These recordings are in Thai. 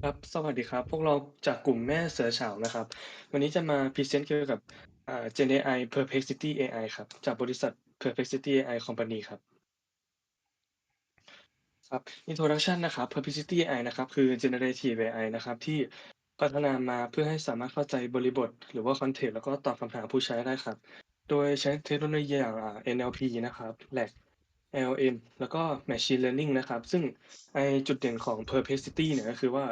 ครับ สวัสดีครับ พวกเราจากกลุ่มแม่เสือฉาวนะครับ วันนี้จะมาพรีเซนต์เกี่ยวกับอ่า Gen AI Perplexity AI ครับ จากบริษัท Perplexity AI Company ครับ ครับ Introduction นะครับ Perplexity AI นะครับ คือ Generative AI นะครับ ที่พัฒนามาเพื่อให้สามารถเข้าใจบริบท หรือว่าคอนเทกต์แล้วก็ตอบคำถามผู้ใช้ได้ครับ โดยใช้เทคโนโลยีอย่างอ่า NLP นะครับ RAG LLM แล้วก็ Machine Learning นะครับ ซึ่งไอจุดเด่นของ Perplexity เนี่ยก็คือว่า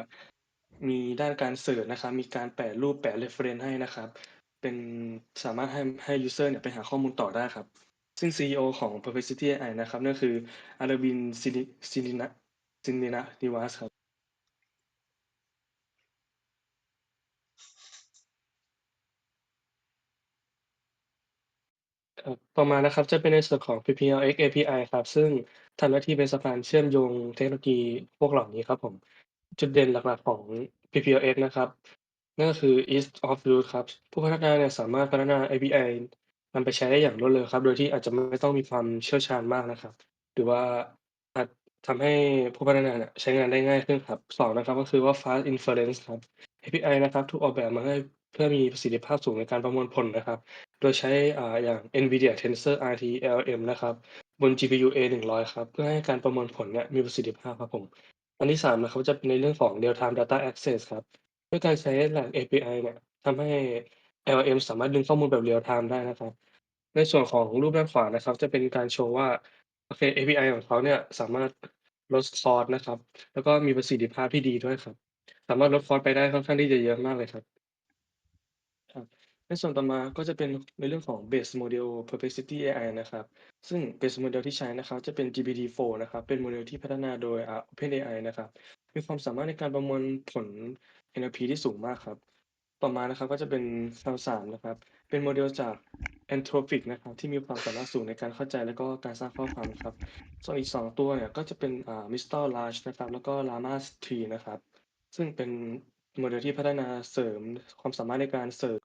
มีด้านการเสิร์ชนะครับ มีการแปะรูปแปะ reference ให้นะครับ เป็นสามารถให้ให้ยูสเซอร์เนี่ยไปหาข้อมูลต่อได้ครับ ซึ่ง CEO ของ Perplexity AI นะครับนั่นคือ Aravind Siri Sirina Srinivas ครับ ครับต่อมานะครับจะเป็นในส่วนของ PPLX API ครับ ซึ่งทำหน้าที่เป็นสะพานเชื่อมโยงเทคโนโลยีพวกเหล่านี้ครับผม จุดเด่นหลักๆของ PPLX นะครับ นั่นก็คือ Ease of Use ครับ ผู้พัฒนาเนี่ยสามารถพัฒนา API นำไปใช้ได้อย่างรวดเร็วครับ โดยที่อาจจะไม่ต้องมีความเชี่ยวชาญมากนะครับ หรือว่าอาจทำให้ผู้พัฒนาเนี่ยใช้งานได้ง่ายขึ้นครับสองนะครับ ก็คือว่า Fast Inference ครับ API นะครับถูกออกแบบมาให้ พื่อมีประสิทธิภาพสูงในการประมวลผลนะครับ โดยใช้ออย่าง NVIDIA Tensor RT LM นะครับ บน GPU A100 ครับ เพื่อให้การประมวลผลเนี่ยมีประสิทธิภาพครับผม อันที่3นะครับจะเป็นในเรื่องของ Real Time Data Access ครับ ด้วยการใช้ RAG API เนี่ยทำให้ LM สามารถดึงข้อมูลแบบ Real Time ได้นะครับ ในส่วนของรูปด้านขวานะครับ จะเป็นการโชว์ว่าโอเค API ของเขาเนี่ยสามารถลดคอสต์นะครับ แล้วก็มีประสิทธิภาพที่ดีด้วยครับ สามารถลดคอสต์ไปได้ค่อนข้างที่จะเยอะมากเลยครับ ในส่วนต่อมาก็จะเป็นในเรื่องของ Base Model Perplexity AI นะครับ ซึ่ง Base Model ที่ใช้นะครับจะเป็น GPT-4 นะครับ เป็นโมเดลที่พัฒนาโดยอ่า OpenAI นะครับ มีความสามารถในการประมวลผล NLP ที่สูงมากครับ ต่อมานะครับก็จะเป็น c l o u 3นะครับ เป็นโมเดลจาก Anthropic นะครับ ที่มีความสามารถสูงในการเข้าใจและก็การสร้างข้อความครับ ส่วนอีก 2 ตัวเนี่ยก็จะเป็นอ่า Mistral Large นะครับ แล้วก็ Llama 3 นะครับ ซึ่งเป็นโมเดลที่พัฒนาเสริมความสามารถในการเสิร์ช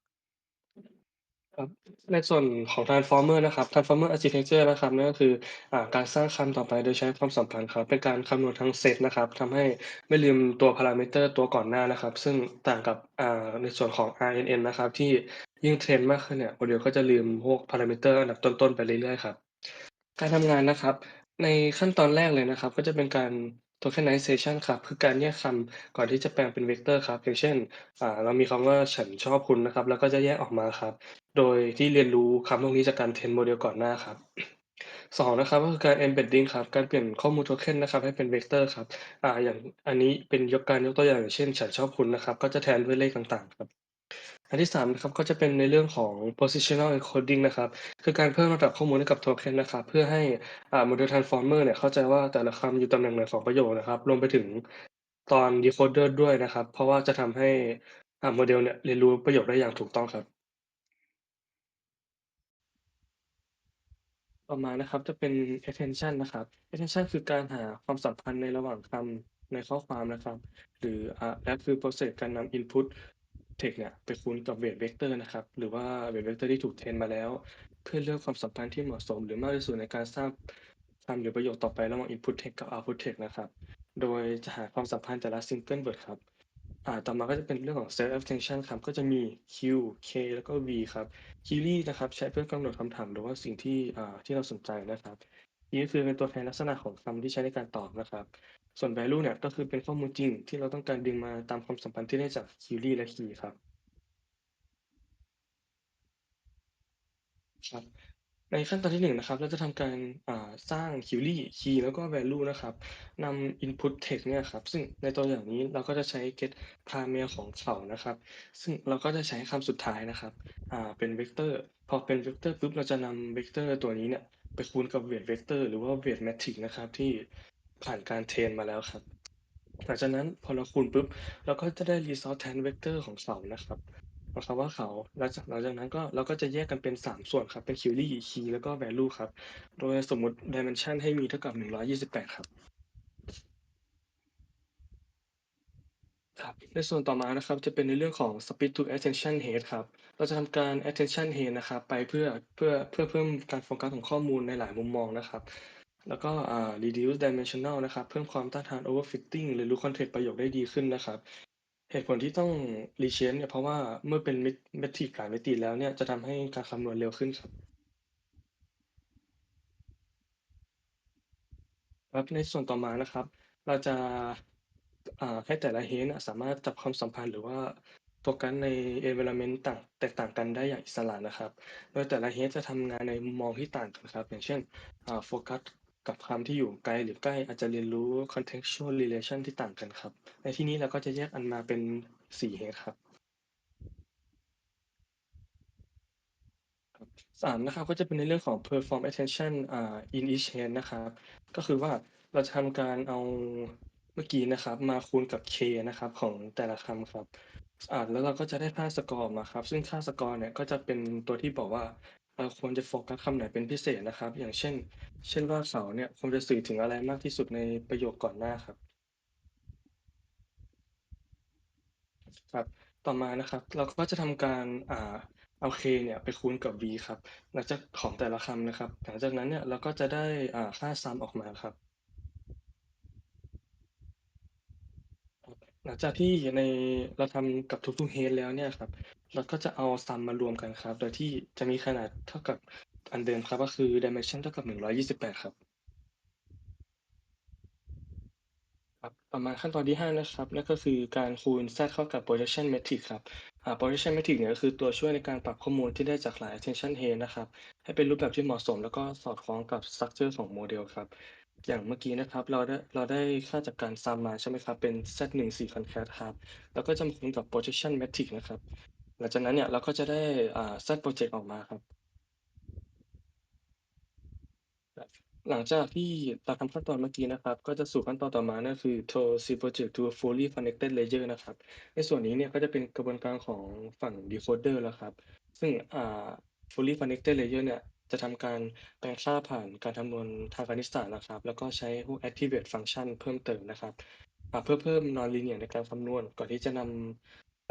ครับในส่วนของ Transformer นะครับ Transformer Architecture นะครับนั่นก็คืออ่าการสร้างคำต่อไปโดยใช้ความสัมพันธ์ครับเป็นการคำนวณทั้งเซตนะครับทำให้ไม่ลืมตัว parameter ตัวก่อนหน้านะครับ ซึ่งต่างกับอ่าในส่วนของ RNN นะครับ ที่ยิ่งเทรนมากขึ้นเนี่ยโมเดลก็จะลืมพวก parameter อันดับต้นๆไปเรื่อยๆครับ การทำงานนะครับ ในขั้นตอนแรกเลยนะครับ ก็จะเป็นการ tokenization ครับ คือการแยกคำก่อนที่จะแปลงเป็นเวกเตอร์ครับ อย่างเช่นอ่าเรามีคำว่าฉันชอบคุณนะครับ แล้วก็จะแยกออกมาครับ โดยที่เรียนรู้คำพวกนี้จากการเทรนโมเดลก่อนหน้าครับ2นะครับก็คือการ embedding ครับการเปลี่ยนข้อมูล token นะครับให้เป็นเวกเตอร์ครับอ่าอย่างอันนี้เป็นยกการยกตัวอย่างอย่างเช่น ฉันชอบคุณนะครับ ก็จะแทนด้วยเลขต่างๆครับ อันที่3นะครับก็จะเป็นในเรื่องของ positional encoding นะครับ คือการเพิ่มระดับข้อมูลให้กับ token นะครับ เพื่อให้อ่า model transformer เนี่ยเข้าใจว่าแต่ละคำอยู่ตำแหน่งไหนของประโยคนะครับรวมไปถึงตอน decoder ด้วยนะครับ เพราะว่าจะทำให้อ่าโมเดลเนี่ยเรียนรู้ประโยคได้อย่างถูกต้องครับ ต่อมานะครับจะเป็น attention นะครับ attention คือการหาความสัมพันธ์ในระหว่างคำในข้อความนะครับ หรืออ่าและคือ process การนำ input text เนี่ยไปคูณกับเวตเวกเตอร์นะครับ หรือว่าเวตเวกเตอร์ที่ถูกเทรนมาแล้ว เพื่อเลือกความสัมพันธ์ที่เหมาะสม หรือมากที่สุดในการสร้างคำหรือประโยคต่อไประหว่าง input text กับ output text นะครับ โดยจะหาความสัมพันธ์แต่ละ single word ครับอ่าต่อมาก็จะเป็นเรื่องของ self attention ครับ ก็จะมี Q K แล้วก็ V ครับ query นะครับ ใช้เพื่อกำหนดคำถามหรือว่าสิ่งที่อ่าที่เราสนใจนะครับ key ก็คือเป็นตัวแทนลักษณะของคำที่ใช้ในการตอบนะครับ ส่วน value เนี่ยก็คือเป็นข้อมูลจริงที่เราต้องการดึงมาตามความสัมพันธ์ที่ได้จาก query และ key ครับ ครับ ในขั้นตอนที่1นงนะครับ เราจะทำการอ่าสร้าง query key แล้วก็ value นะครับนำ input text เนี่ยครับ ซึ่งในตัวอย่างนี้เราก็จะใช้ get parameter ของเขานะครับ ซึ่งเราก็จะใช้คำสุดท้ายนะครับอ่าเป็นเวกเตอร์พอเป็นเวกเตอร์ปุ๊บเราจะนำเวกเตอร์ตัวนี้เนี่ยไปคูณกับเวตเวกเตอร์หรือว่าเวตแมทริกซ์นะครับที่ ผ่านการเทรนมาแล้วครับ หลังจากนั้นพอเราคูณปุ๊บ เราก็จะได้ result แทนเวกเตอร์ของเสานะครับหมาความว่าเขาหลังจากหลังจากนั้นก็เราก็จะแยกกันเป็น 3 ส่วนครับ เป็น Query Key แล้วก็ Value ครับ โดยสมมุติ Dimension ให้มีเท่ากับ 128 ครับ ครับ ในส่วนต่อมานะครับ จะเป็นในเรื่องของ Speed to Attention Head ครับ เราจะทำการ Attention Head นะครับ ไปเพื่อเพื่อเพื่อเพิ่มการโฟกัสของข้อมูลในหลายมุมมองนะครับ แล้วก็อ่า reduce dimensional นะครับ เพิ่มความต้านทาน overfitting หรือรู้คอนเทกต์ประโยคได้ดีขึ้นนะครับ เหตุผลที่ต้อง reshape เนี่ยเพราะว่าเมื่อเป็นเมตเมตริกหลายมิติแล้วเนี่ยจะทำให้การคำนวณเร็วขึ้นครับ ครับในส่วนต่อมานะครับ เราจะอ่าให้แต่ละ Head อะสามารถจับความสัมพันธ์หรือว่าโฟกัสใน environment ต่างแตกต่างกันได้อย่างอิสระนะครับ โดยแต่ละ Head จะทำงานในมุมมองที่ต่างกันครับ อย่างเช่นอ่าโฟกัส กับคำที่อยู่ไกลหรือใกล้อาจจะเรียนรู้ contextual relation ที่ต่างกันครับ ในที่นี้เราก็จะแยกอันมาเป็น4 Head ครับสามนะครับก็จะเป็นในเรื่องของ perform attention in each hand นะครับ ก็คือว่าเราจะทำการเอาเมื่อกี้นะครับ มาคูณกับ K นะครับของแต่ละคำครับอ่าแล้วเราก็จะได้ค่าสกอร์มาครับ ซึ่งค่าสกอร์เนี่ยก็จะเป็นตัวที่บอกว่า เราควรจะโฟกัสคำไหนเป็นพิเศษนะครับ อย่างเช่น เช่นว่าเขาเนี่ยควรจะสื่อถึงอะไรมากที่สุดในประโยคก่อนหน้าครับ ครับ ต่อมานะครับ เราก็จะทำการอ่าเอา K เนี่ยไปคูณกับ V ครับ หลังจากของแต่ละคำนะครับ หลังจากนั้นเนี่ยเราก็จะได้อ่าค่า sum ออกมาครับ หลังจากที่ในเราทำกับทุกๆ Head แล้วเนี่ยครับ เราก็จะเอา sum มารวมกันครับ โดยที่จะมีขนาดเท่ากับอันเดิมครับ ก็คือ dimension เท่ากับ128ครับ ครับต่อมาขั้นตอนที่5นะครับนั่นก็คือการคูณ Z เข้ากับ projection metric ครับอ่า projection metric เนี่ยก็คือตัวช่วยในการปรับข้อมูลที่ได้จากหลาย attention head นะครับ ให้เป็นรูปแบบที่เหมาะสม แล้วก็สอดคล้องกับ structure ของโมเดลครับ อย่างเมื่อกี้นะครับ เราได้เราได้ค่าจากการ sum มาใช่ไหมครับ เป็น Z1 4 concat ครับ แล้วก็จะมาคูณกับ projection metric นะครับ หลังจากนั้นเนี่ยเราก็จะได้อ่า Z project ออกมาครับ หลังจากที่เราทำขั้นตอนเมื่อกี้นะครับ ก็จะสู่ขั้นตอนต่อมานั่นคือ Tool Project to Fully Connected Layer นะครับ ในส่วนนี้เนี่ยก็จะเป็นกระบวนการของฝั่ง decoder แล้วครับ ซึ่งอ่า Fully Connected Layer เนี่ยจะทำการแปลงค่าผ่านการคำนวณทางคณิตศาสตร์นะครับ แล้วก็ใช้พวก Activate Function เพิ่มเติมนะครับ เพื่อเพิ่ม Non-linear ในการคำนวณ ก่อนที่จะน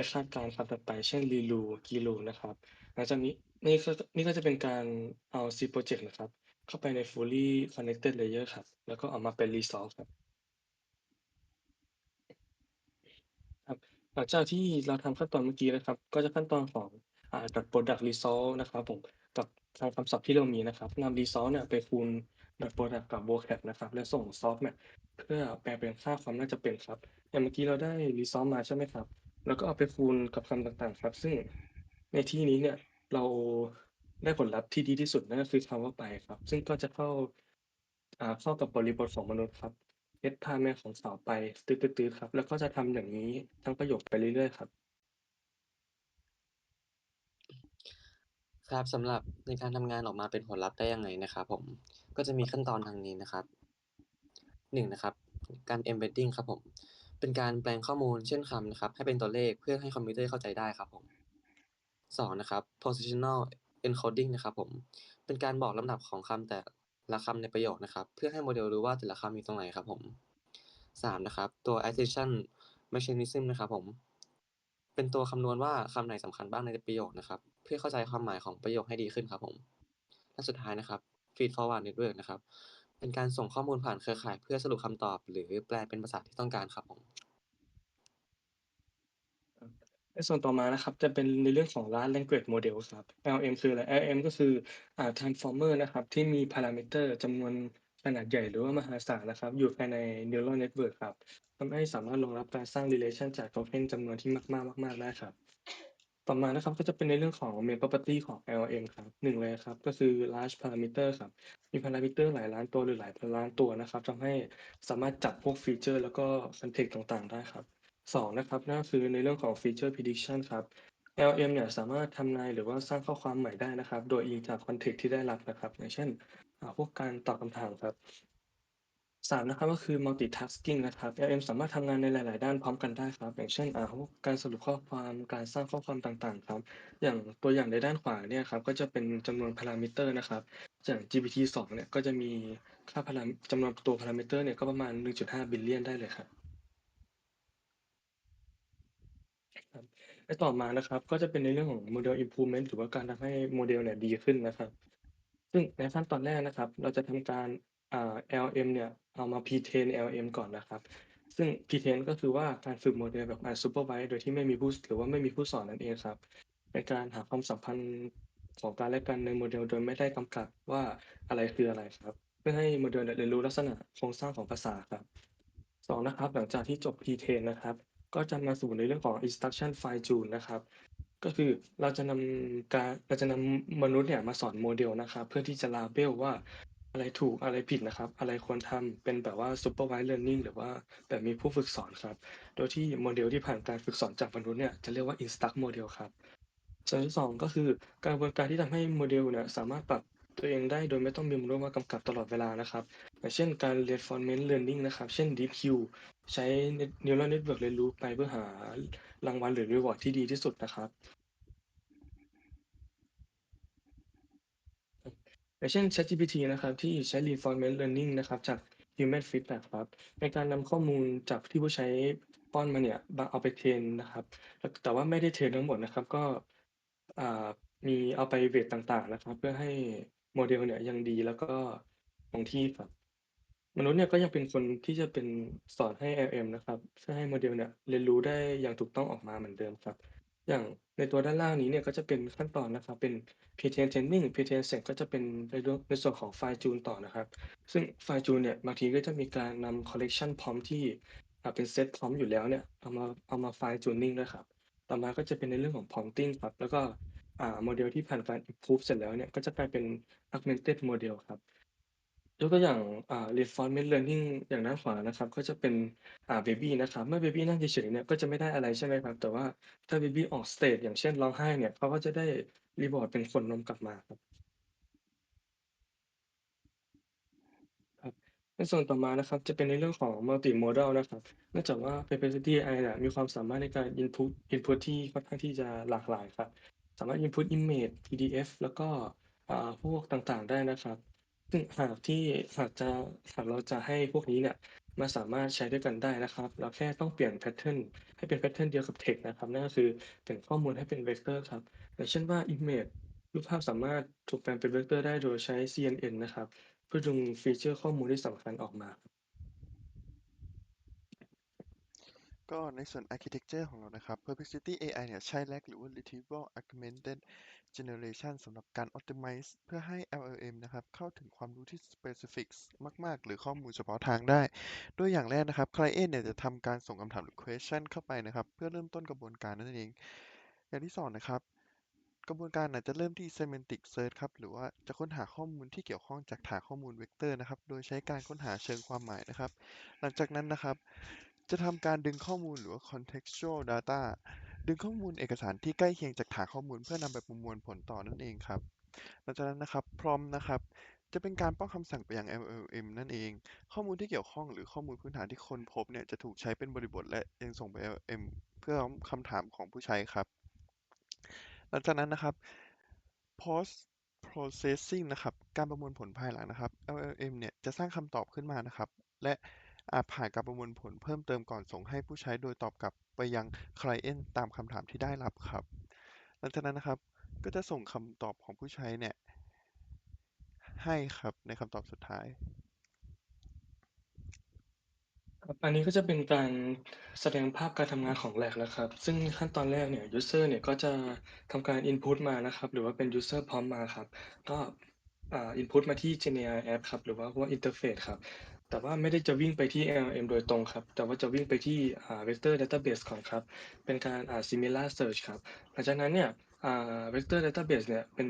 ำไปคาดการณ์คำถัดไป เช่น ReLU GReLU นะครับ หลังจากนี้ นี่ก็ นี่ก็จะเป็นการเอา C Project นะครับ เข้าไปใน Fully Connected Layer ครับ แล้วก็ออกมาเป็น Resolve ครับ ครับ หลังจากที่เราทำขั้นตอนเมื่อกี้นะครับ ก็จะขั้นตอนของ อ่า dot product resolve นะครับผม กับทางคำศัพท์ที่เรามีนะครับ นำ resolve เนี่ยไปคูณ dot product กับ vocab นะครับ แล้วส่ง solve เนี่ยเพื่อแปลเป็นค่าความน่าจะเป็นครับ อย่างเมื่อกี้เราได้ resolve มาใช่ไหมครับ แล้วก็เอาไปคูณกับคำต่างๆ ครับ ซึ่งในที่นี้เนี่ยเราได้ผลลัพธ์ที่ดีที่สุดนั่นก็คือคำว่าไปครับ ซึ่งก็จะเข้า อ่า เข้ากับบริบทของมนุษย์ครับเฮ็ดไทม์ในของสาวไปตื๊ดๆๆครับ แล้วก็จะทำอย่างงี้ทั้งประโยคไปเรื่อยๆครับ ครับสำหรับในการทำงานออกมาเป็นผลลัพธ์ได้ยังไงนะครับผมก็จะมีขั้นตอนดังนี้นะครับ1นงนะครับการ embedding ครับผม เป็นการแปลงข้อมูลเช่นคำนะครับ ให้เป็นตัวเลขเพื่อให้คอมพิวเตอร์เข้าใจได้ครับผม2นะครับ positional encoding นะครับผม เป็นการบอกลำดับของคำแต่ละคำในประโยคนะครับ เพื่อให้โมเดลรู้ว่าแต่ละคำอยู่ตรงไหนครับผม3นะครับ ตัว attention mechanism นะครับผม เป็นตัวคำนวณว่าคำไหนสำคัญบ้างในประโยคนะครับ เพื่อเข้าใจความหมายของประโยคให้ดีขึ้นครับผมและสุดท้ายนะครับ feed forward network นะครับ เป็นการส่งข้อมูลผ่านเครือข่ายเพื่อสรุปคำตอบ หรือแปลเป็นภาษาที่ต้องการครับผม ในส่วนต่อมานะครับจะเป็นในเรื่องของ Large Language Model ครับ LM คืออะไร LM ก็คืออ่า Transformer นะครับที่มี Parameter จำนวนขนาดใหญ่หรือว่ามหาศาลนะครับ อยู่ภายใน Neural Network ครับทำให้สามารถรองรับการสร้าง Relation จาก Token จำนวนที่มากๆมากๆได้ครับ ต่อมานะครับก็จะเป็นในเรื่องของ Main Property ของ LLM ครับหนึ่งเลยครับ ก็คือ Large Parameter ครับ มี Parameter หลายล้านตัวหรือหลายพันล้านตัวนะครับทำให้สามารถจับพวกฟีเชอร์แล้วก็คอนเทกต์ต่างๆ ได้ครับสองนะครับนั่นคือในเรื่องของ Feature Prediction ครับ LLM เนี่ยสามารถทำนายหรือว่าสร้างข้อความใหม่ได้นะครับ โดยอิงจากคอนเทกต์ที่ได้รับนะครับ อย่างเช่นพวกการตอบคำถามครับ สามนะครับ ก็คือ multitasking นะครับ LM สามารถทำงานในหลาย ๆ ด้านพร้อมกันได้ครับ อย่างเช่นอ่าพวกการสรุปข้อความการสร้างข้อความต่าง ๆ ครับ อย่างตัวอย่างในด้านขวาเนี่ยครับ ก็จะเป็นจำนวน parameter นะครับ อย่าง GPT-2 เนี่ย ก็จะมีค่า param จำนวนตัว parameter เนี่ย ก็ประมาณ 1.5 billion ได้เลยครับ ครับและต่อมานะครับ ก็จะเป็นในเรื่องของ model improvement หรือว่าการทำให้โมเดลเนี่ยดีขึ้นนะครับ ซึ่งในขั้นตอนแรกนะครับ เราจะทำการอ่า LM เนี่ย เอามา Pre-train LLM ก่อนนะครับ ซึ่ง Pre-train ก็คือว่าการฝึกโมเดลแบบ Unsupervised โดยที่ไม่มีผู้หรือว่าไม่มีผู้สอนนั่นเองครับเป็นการหาความสัมพันธ์ของกันและกันในโมเดลโดยไม่ได้กำกับว่าอะไรคืออะไรครับ เพื่อให้โมเดลเนี่ยเรียนรู้ลักษณะโครงสร้างของภาษาครับสองนะครับ หลังจากที่จบ Pre-train นะครับ ก็จะมาสู่ในเรื่องของ Instruction Fine Tune นะครับ ก็คือเราจะนำการเราจะนำมนุษย์เนี่ยมาสอนโมเดลนะครับ เพื่อที่จะ label ว่า อะไรถูกอะไรผิดนะครับ อะไรควรทำเป็นแบบว่า Supervised Learning หรือว่าแบบมีผู้ฝึกสอนครับ โดยที่โมเดลที่ผ่านการฝึกสอนจากมนุษย์เนี่ยจะเรียกว่า Instruct Model ครับ ส่วนที่สองก็คือกระบวนการที่ทำให้โมเดลเนี่ยสามารถปรับตัวเองได้โดยไม่ต้องมีมนุษย์มากำกับตลอดเวลานะครับอย่างเช่นการ Reinforcement Learning นะครับ เช่น DeepQ ใช้ Neural Network เรียนรู้ไปเพื่อหารางวัลหรือ Reward ที่ดีที่สุดนะครับ อย่างเช่น ChatGPT นะครับที่ใช้ Reinforcement Learning นะครับจาก Human Feedback ครับในการนำข้อมูลจากที่ผู้ใช้ป้อนมาเนี่ยมาเอาไปเทรนนะครับแล้วแต่ว่าไม่ได้เทรนทั้งหมดนะครับก็อ่ามีเอาไปเวตต่างๆนะครับ เพื่อให้โมเดลเนี่ยยังดีแล้วก็คงที่ครับ มนุษย์เนี่ยก็ยังเป็นคนที่จะเป็นสอนให้ LLM นะครับเพื่อให้โมเดลเนี่ยเรียนรู้ได้อย่างถูกต้องออกมาเหมือนเดิมครับ อย่าง ในตัวด้านล่างนี้เนี่ยก็จะเป็นขั้นตอนนะครับ เป็น Pre-train Training Pre-train เสร็จก็จะเป็นในเรื่องในส่วนของ Fine Tune ต่อนะครับ ซึ่ง Fine Tune เนี่ยบางทีก็จะมีการนำ collection prompt ที่อ่าเป็นเซต prompt อยู่แล้วเนี่ยเอามาเอามา Fine Tuning ด้วยครับ ต่อมาก็จะเป็นในเรื่องของ prompting ครับ แล้วก็อ่าโมเดลที่ผ่านการ improve เสร็จแล้วเนี่ยก็จะกลายเป็น augmented model ครับ ยกตัวอย่าง อ่า Reinforcement Learning อย่างด้านขวานะครับ ก็จะเป็น อ่าเบบีนะครับ เมื่อเบบีนั่งเฉยๆเนี่ยก็จะไม่ได้อะไรใช่ไหมครับ แต่ว่าถ้าเบบีออกสเตจอย่างเช่นร้องไห้เนี่ยเขาก็จะได้ reward เป็นขวดนมกลับมาครับ ครับในส่วนต่อมานะครับจะเป็นในเรื่องของ Multimodal นะครับเนื่องจากว่า Perplexity AI เนี่ยมีความสามารถในการ input input ที่ค่อนข้างที่จะหลากหลายครับ สามารถ input image PDF แล้วก็อ่าพวกต่างๆ ได้นะครับ หากที่ หากจะ หากเราจะให้พวกนี้เนี่ยมาสามารถใช้ด้วยกันได้นะครับ เราแค่ต้องเปลี่ยน แพตเทิร์น ให้เป็น แพตเทิร์น เดียวกับ text นะครับ นั่นก็คือเปลี่ยนข้อมูลให้เป็น vector ครับ อย่างเช่นว่า image รูปภาพสามารถถูกแปลงเป็น vector ได้โดยใช้ CNN นะครับ เพื่อดึงฟีเจอร์ข้อมูลที่สำคัญออกมา ก็ในส่วน Architecture ของเรานะครับ Perplexity AI เนี่ยใช้ RAG หรือว่า Retrieval Augmented Generation สำหรับการ Optimize เพื่อให้ LLM นะครับ เข้าถึงความรู้ที่ specific มาก ๆ หรือข้อมูลเฉพาะทางได้ โดยอย่างแรกนะครับ Client เนี่ยจะทำการส่งคำถามหรือ question เข้าไปนะครับ เพื่อเริ่มต้นกระบวนการนั่นเอง อย่างที่สองนะครับ กระบวนการอาจจะเริ่มที่ semantic search ครับ หรือว่าจะค้นหาข้อมูลที่เกี่ยวข้องจากฐานข้อมูลเวกเตอร์นะครับ โดยใช้การค้นหาเชิงความหมายนะครับ หลังจากนั้นนะครับ จะทำการดึงข้อมูลหรือว่า contextual data ดึงข้อมูลเอกสารที่ใกล้เคียงจากฐานข้อมูลเพื่อนำไปประมวลผลต่อนั่นเองครับ หลังจากนั้นนะครับ prompt นะครับ จะเป็นการป้อนคำสั่งไปยัง LLM นั่นเอง ข้อมูลที่เกี่ยวข้องหรือข้อมูลพื้นฐานที่คนพบเนี่ยจะถูกใช้เป็นบริบทและยังส่งไป LLM เพื่อคำถามของผู้ใช้ครับ หลังจากนั้นนะครับ post processing นะครับ การประมวลผลภายหลังนะครับ LLM เนี่ยจะสร้างคำตอบขึ้นมานะครับ และ อาจผ่านการประมวลผลเพิ่มเติมก่อนส่งให้ผู้ใช้โดยตอบกลับไปยัง Client ตามคำถามที่ได้รับครับ หลังจากนั้นนะครับ ก็จะส่งคำตอบของผู้ใช้เนี่ย ให้ครับในคำตอบสุดท้าย ครับอันนี้ก็จะเป็นการแสดงภาพการทำงานของ RAG นะครับ ซึ่งขั้นตอนแรกเนี่ย user เนี่ยก็จะทำการ input มานะครับ หรือว่าเป็น user prompt มาครับ ก็อ่า input มาที่ GenAI App ครับ หรือว่าพวก interface ครับ แต่ว่าไม่ได้จะวิ่งไปที่ LLM โดยตรงครับ แต่ว่าจะวิ่งไปที่อ่า vector database ก่อนครับ เป็นการอ่า similar search ครับ หลังจากนั้นเนี่ยอ่า vector database เนี่ยเป็น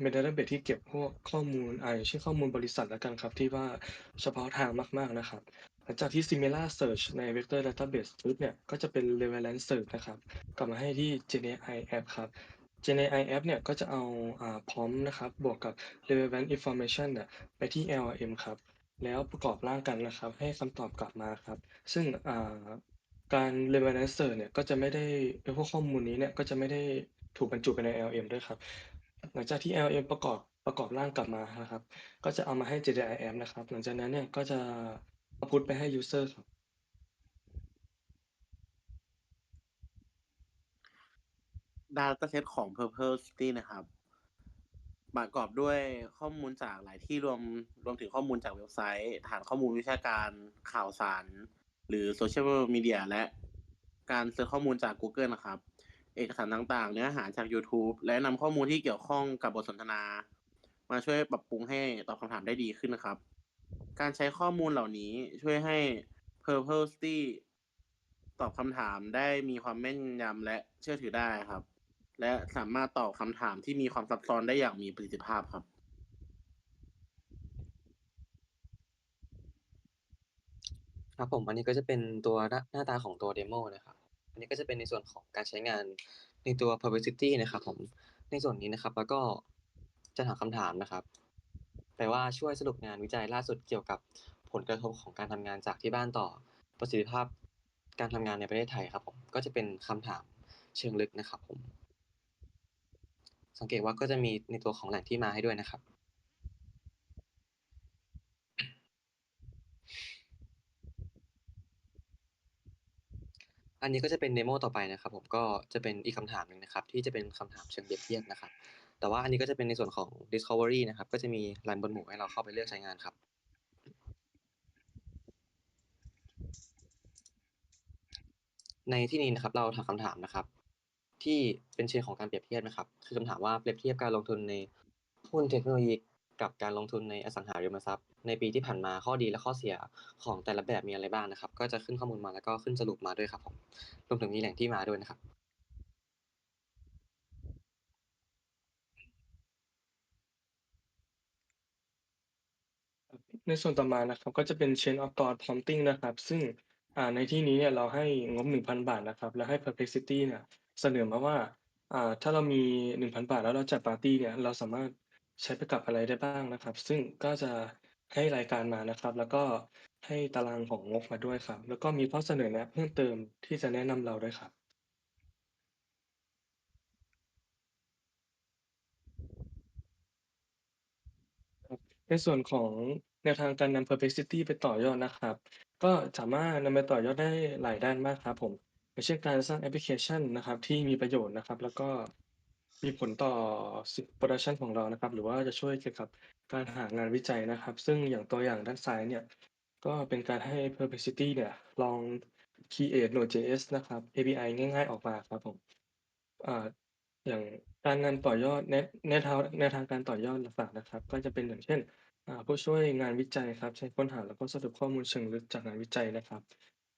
เป็น database ที่เก็บพวกข้อมูลอ่าอย่างเช่นข้อมูลบริษัทแล้วกันครับ ที่ว่าเฉพาะทางมาก ๆ นะครับ หลังจากที่ similar search ใน vector database ปุ๊บเนี่ย ก็จะเป็น relevant search นะครับ กลับมาให้ที่ GenAI App ครับ GenAI App เนี่ยก็จะเอาอ่า prompt นะครับ บวกกับ relevant information เนี่ยไปที่ LLM ครับ แล้วประกอบร่างกันนะครับ ให้คำตอบกลับมาครับ ซึ่ง อ่า การ relevant search เนี่ย ก็จะไม่ได้ ไอ้พวกข้อมูลนี้เนี่ย ก็จะไม่ได้ถูกบรรจุไปใน L M ด้วยครับ หลังจากที่ L M ประกอบ ประกอบร่างกลับมานะครับ ก็จะเอามาให้ GenAI App นะครับ หลังจากนั้นเนี่ย ก็จะ output ไปให้ user ครับ Dataset ของ Perplexity นะครับ ประกอบด้วยข้อมูลจากหลายที่รวมรวมถึงข้อมูลจากเว็บไซต์ ฐานข้อมูลวิชาการข่าวสาร หรือโซเชียลมีเดียและการเสิร์ชข้อมูลจาก Google นะครับ เอกสารต่างๆ เนื้อหาจาก YouTube และนำข้อมูลที่เกี่ยวข้องกับบทสนทนา มาช่วยปรับปรุงให้ตอบคำถามได้ดีขึ้นนะครับ การใช้ข้อมูลเหล่านี้ช่วยให้ Perplexity ตอบคำถามได้มีความแม่นยำและเชื่อถือได้ครับ และสามารถตอบคำถามที่มีความซับซ้อนได้อย่างมีประสิทธิภาพครับ ครับผมอันนี้ก็จะเป็นตัวหน้าหน้าตาของตัว Demo นะครับอันนี้ก็จะเป็นในส่วนของการใช้งานในตัว Perplexity นะครับผมในส่วนนี้นะครับ แล้วก็จะถามคำถามนะครับแปลว่าช่วยสรุปงานวิจัยล่าสุดเกี่ยวกับผลกระทบของการทำงานจากที่บ้านต่อประสิทธิภาพการทำงานในประเทศไทยครับผมก็จะเป็นคำถามเชิงลึกนะครับผม สังเกตว่าก็จะมีในตัวของแหล่งที่มาให้ด้วยนะครับ อันนี้ก็จะเป็น Demo ต่อไปนะครับ ผมก็จะเป็นอีกคำถามหนึ่งนะครับ ที่จะเป็นคำถามเชิงเปรียบเทียบนะครับ แต่ว่าอันนี้ก็จะเป็นในส่วนของ Discovery นะครับ ก็จะมีลายบนหมู่ให้เราเข้าไปเลือกใช้งานครับในที่นี้นะครับเราถามคำถามนะครับ ที่เป็นเชิงของการเปรียบเทียบนะครับ คือคำถามว่าเปรียบเทียบการลงทุนในหุ้นเทคโนโลยีกับการลงทุนในอสังหาริมทรัพย์ ในปีที่ผ่านมาข้อดีและข้อเสียของแต่ละแบบมีอะไรบ้างนะครับ ก็จะขึ้นข้อมูลมาแล้วก็ขึ้นสรุปมาด้วยครับผมรวมถึงมีแหล่งที่มาด้วยนะครับในส่วนต่อมานะครับก็จะเป็น Chain of Thought Prompting นะครับ ซึ่ง อ่าในที่นี้เนี่ยเราให้งบ1,000บาทนะครับ แล้วให้ Perplexity เนี่ยเสนอมาว่าอ่าถ้าเรามี1,000บาทแล้วเราจัดปาร์ตี้เนี่ยเราสามารถใช้ไปกับอะไรได้บ้างนะครับ ซึ่งก็จะให้รายการมานะครับ แล้วก็ให้ตารางของงบมาด้วยครับ แล้วก็มีข้อเสนอแนะเพิ่มเติมที่จะแนะนำเราด้วยครับ ในส่วนของ แนวทางการนำ Perplexity ไปต่อยอดนะครับ ก็สามารถนำไปต่อยอดได้หลายด้านมากครับผมอย่างเช่นการสร้างแอปพลิเคชันนะครับที่มีประโยชน์นะครับ แล้วก็มีผลต่อสิ Production ของเรานะครับ หรือว่าจะช่วยเกี่ยวกับการหางานวิจัยนะครับ ซึ่งอย่างตัวอย่างด้านซ้ายเนี่ย ก็เป็นการให้ Perplexity เนี่ยลอง create Node.js นะครับ API ง่ายๆออกมาครับผมอ่าอย่างการงานต่อยอดแนะแนวทางแนวทางการต่อยอดหลักๆนะครับ ก็จะเป็นอย่างเช่น อ่า ผู้ช่วยงานวิจัยครับ ใช้ค้นหาแล้วก็สรุปข้อมูลเชิงลึกจากงานวิจัยนะครับ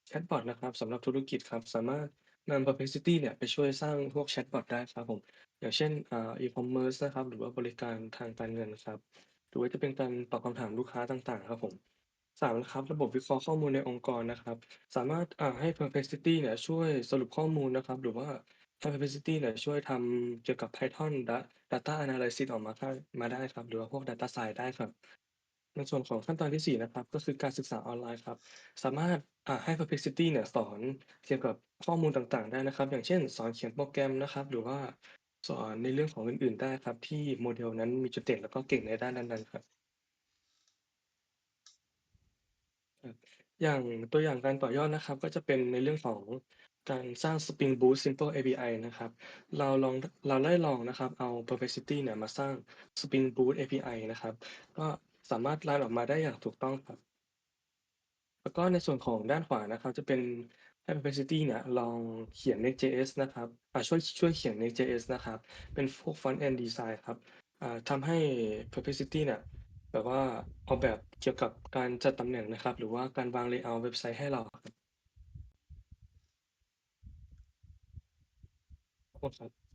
แชตบอตนะครับสำหรับธุรกิจครับ สามารถนำ Perplexity เนี่ยไปช่วยสร้างพวกแชตบอตได้ครับผม อย่างเช่นอ่า e-commerce นะครับ หรือว่าบริการทางการเงินครับ หรือว่าจะเป็นการตอบคำถามลูกค้าต่างๆ ครับผม3นะครับ ระบบวิเคราะห์ข้อมูลในองค์กรนะครับ สามารถอ่าให้ Perplexity เนี่ยช่วยสรุปข้อมูลนะครับ หรือว่า Perplexity เนี่ยช่วยทำเกี่ยวกับ Python Da Data Analysis ออกมาได้ มาได้ครับ หรือว่าพวก Data Science ได้ครับ ในส่วนของขั้นตอนที่ 4 นะครับ ก็คือการศึกษาออนไลน์ครับ สามารถอ่าให้ Perplexity เนี่ยสอนเกี่ยวกับข้อมูลต่างๆ ได้นะครับ อย่างเช่น สอนเขียนโปรแกรมนะครับ หรือว่าสอนในเรื่องของอื่น ๆ ได้ครับ ที่โมเดลนั้นมีจุดเด่นแล้วก็เก่งในด้านนั้นๆครับ ครับอย่างตัวอย่างการต่อยอดนะครับ ก็จะเป็นในเรื่องของ การสร้าง Spring Boot Simple API นะครับ เราลองเราได้ลองนะครับเอา Perplexity เนี่ยมาสร้าง Spring Boot API นะครับ ก็สามารถรันออกมาได้อย่างถูกต้องครับ แล้วก็ในส่วนของด้านขวานะครับ จะเป็นให้ Perplexity เนี่ยลองเขียน Next.js นะครับช่วยช่วยเขียน Next.js นะครับ เป็นพวก Front End Design ครับทำให้ Perplexity เนี่ยแบบว่าออกแบบเกี่ยวกับการจัดตำแหน่งนะครับ หรือว่าการวาง Layout เว็บไซต์ให้เราครับ what's that?